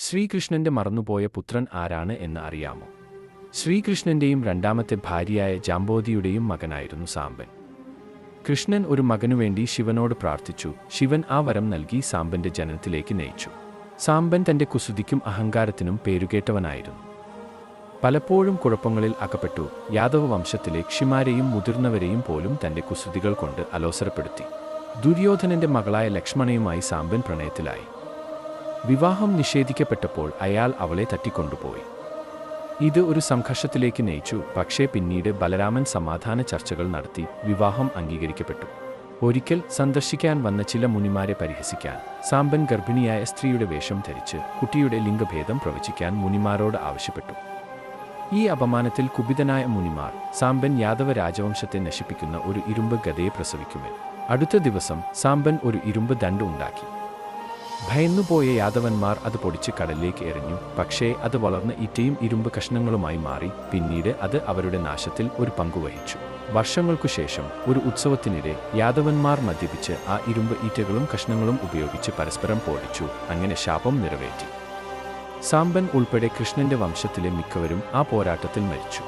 ശ്രീകൃഷ്ണന്റെ മറന്നുപോയ പുത്രൻ ആരാണ് എന്ന് അറിയാമോ? ശ്രീകൃഷ്ണന്റെയും രണ്ടാമത്തെ ഭാര്യയായ ജാമ്പോതിയുടെയും മകനായിരുന്നു സാമ്പൻ. കൃഷ്ണൻ ഒരു മകനുവേണ്ടി ശിവനോട് പ്രാർത്ഥിച്ചു. ശിവൻ ആ വരം നൽകി സാമ്പന്റെ ജനനത്തിലേക്ക് നയിച്ചു. സാമ്പൻ തന്റെ കുസുതിക്കും അഹങ്കാരത്തിനും പേരുകേട്ടവനായിരുന്നു. പലപ്പോഴും കുഴപ്പങ്ങളിൽ അകപ്പെട്ടു. യാദവ വംശത്തിലെ ക്ഷിമാരെയും മുതിർന്നവരെയും പോലും തന്റെ കുസൃതികൾ കൊണ്ട് അലോസരപ്പെടുത്തി. ദുര്യോധനന്റെ മകളായ ലക്ഷ്മണയുമായി സാമ്പൻ പ്രണയത്തിലായി. വിവാഹം നിഷേധിക്കപ്പെട്ടപ്പോൾ അയാൾ അവളെ തട്ടിക്കൊണ്ടുപോയി. ഇത് ഒരു സംഘർഷത്തിലേക്ക് നയിച്ചു. പക്ഷേ പിന്നീട് ബലരാമൻ സമാധാന ചർച്ചകൾ നടത്തി വിവാഹം അംഗീകരിക്കപ്പെട്ടു. ഒരിക്കൽ സന്ദർശിക്കാൻ വന്ന ചില മുനിമാരെ പരിഹസിക്കാൻ സാമ്പൻ ഗർഭിണിയായ സ്ത്രീയുടെ വേഷം ധരിച്ച് കുട്ടിയുടെ ലിംഗഭേദം പ്രവചിക്കാൻ മുനിമാരോട് ആവശ്യപ്പെട്ടു. ഈ അപമാനത്തിൽ കുപിതനായ മുനിമാർ സാമ്പൻ യാദവ രാജവംശത്തെ നശിപ്പിക്കുന്ന ഒരു ഇരുമ്പ് ഗതയെ പ്രസവിക്കുമെന്ന്. അടുത്ത ദിവസം സാമ്പൻ ഒരു ഇരുമ്പ് ദണ്ട് ഉണ്ടാക്കി. ഭയന്നുപോയ യാദവന്മാർ അത് പൊടിച്ച് കടലിലേക്ക് എറിഞ്ഞു. പക്ഷേ അത് വളർന്ന് ഇറ്റയും ഇരുമ്പ് കഷ്ണങ്ങളുമായി മാറി. പിന്നീട് അത് അവരുടെ നാശത്തിൽ ഒരു പങ്കുവഹിച്ചു വർഷങ്ങൾക്കു ശേഷം ഒരു ഉത്സവത്തിനിടെ യാദവന്മാർ മദ്യപിച്ച് ആ ഇരുമ്പ് ഈറ്റകളും കഷ്ണങ്ങളും ഉപയോഗിച്ച് പരസ്പരം പോടിച്ചു അങ്ങനെ ശാപം നിറവേറ്റി. സാമ്പൻ ഉൾപ്പെടെ കൃഷ്ണന്റെ വംശത്തിലെ മിക്കവരും ആ പോരാട്ടത്തിൽ മരിച്ചു.